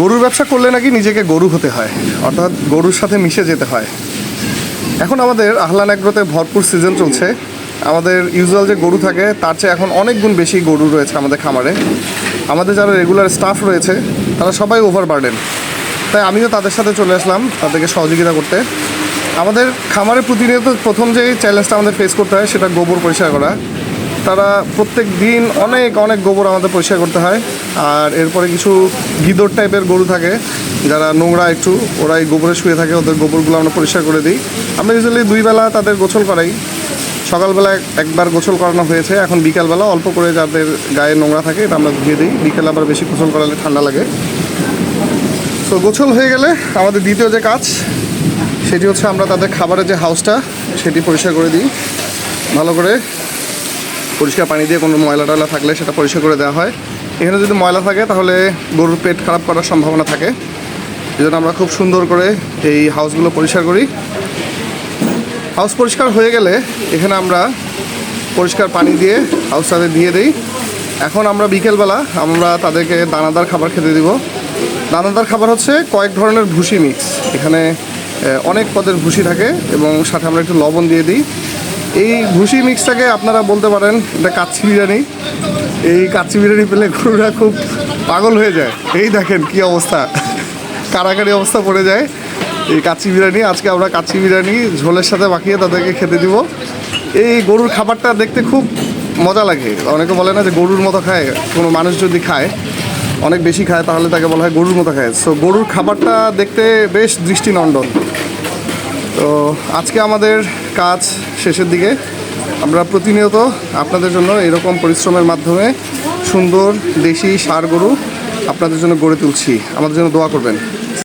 গরুর ব্যবসা করলে নাকি নিজেকে গরু হতে হয়, অর্থাৎ গরুর সাথে মিশে যেতে হয়। এখন আমাদের আহলান এগ্রোতে ভরপুর সিজন চলছে। আমাদের ইউজুয়াল যে গরু থাকে, তার চেয়ে এখন অনেক গুণ বেশি গরু রয়েছে আমাদের খামারে। আমাদের যারা রেগুলার স্টাফ রয়েছে, তারা সবাই ওভার বার্ডেন তাই আমিও তাদের সাথে চলে আসলাম তাদেরকে সহযোগিতা করতে। আমাদের খামারে প্রতিনিয়ত প্রথম যে চ্যালেঞ্জটা আমাদের ফেস করতে হয়, সেটা গোবর পরিষ্কার করা। তারা প্রত্যেক দিন অনেক অনেক গোবর আমাদের পরিষ্কার করতে হয়। আর এরপরে কিছু গিদর টাইপের গরু থাকে, যারা নোংরা একটু ওরা এই গোবরে শুয়ে থাকে, ওদের গোবরগুলো আমরা পরিষ্কার করে দিই। আমরা ইউজুয়ালি দুই বেলা তাদের গোসল করাই। সকালবেলা একবার গোসল করানো হয়েছে, এখন বিকালবেলা অল্প করে যাদের গায়ে নোংরা থাকে, এটা আমরা ধুয়ে দিই। বিকেলে আবার বেশি গোসল করালে ঠান্ডা লাগে। তো গোসল হয়ে গেলে আমাদের দ্বিতীয় যে কাজ, সেটি হচ্ছে আমরা তাদের খাবারের যে হাউসটা, সেটি পরিষ্কার করে দিই। ভালো করে পরিষ্কার পানি দিয়ে কোনো ময়লা টয়লা থাকলে সেটা পরিষ্কার করে দেওয়া হয়। এখানে যদি ময়লা থাকে তাহলে গরুর পেট খারাপ করার সম্ভাবনা থাকে। এই জন্য আমরা খুব সুন্দর করে এই হাউসগুলো পরিষ্কার করি। হাউস পরিষ্কার হয়ে গেলে এখানে আমরা পরিষ্কার পানি দিয়ে হাউস হাউসটাতে দিয়ে দিই। এখন আমরা বিকেলবেলা আমরা তাদেরকে দানাদার খাবার খেতে দিব। দানাদার খাবার হচ্ছে কয়েক ধরনের ভুসি মিক্স এখানে অনেক পদের ভুসি থাকে এবং সাথে আমরা একটু লবণ দিয়ে দিই। এই ভুসি মিক্সটাকে আপনারা বলতে পারেন, এটা কাচ্চি বিরিয়ানি। এই কাচ্চি বিরিয়ানি পেলে গরুরা খুব পাগল হয়ে যায়। এই দেখেন কি অবস্থা। কারাকারি অবস্থা পড়ে যায়। এই কাচ্চি বিরিয়ানি, আজকে আমরা কাচ্চি বিরিয়ানি, ঝোলের সাথে মাখিয়ে তাদেরকে খেতে দিব। এই গরুর খাবারটা দেখতে খুব মজা লাগে। অনেকে বলে না যে গরুর মতো খায়, কোনো মানুষ যদি খায়, অনেক বেশি খায়, তাহলে তাকে বলা হয় গরুর মতো খায়। সো গরুর খাবারটা দেখতে বেশ দৃষ্টিনন্দন। তো আজকে আমাদের কাজ শেষের দিকে। আমরা প্রতিনিয়ত আপনাদের জন্য এরকম পরিশ্রমের মাধ্যমে সুন্দর দেশি সার গরু আপনাদের জন্য গড়ে তুলছি। আমাদের জন্য দোয়া করবেন।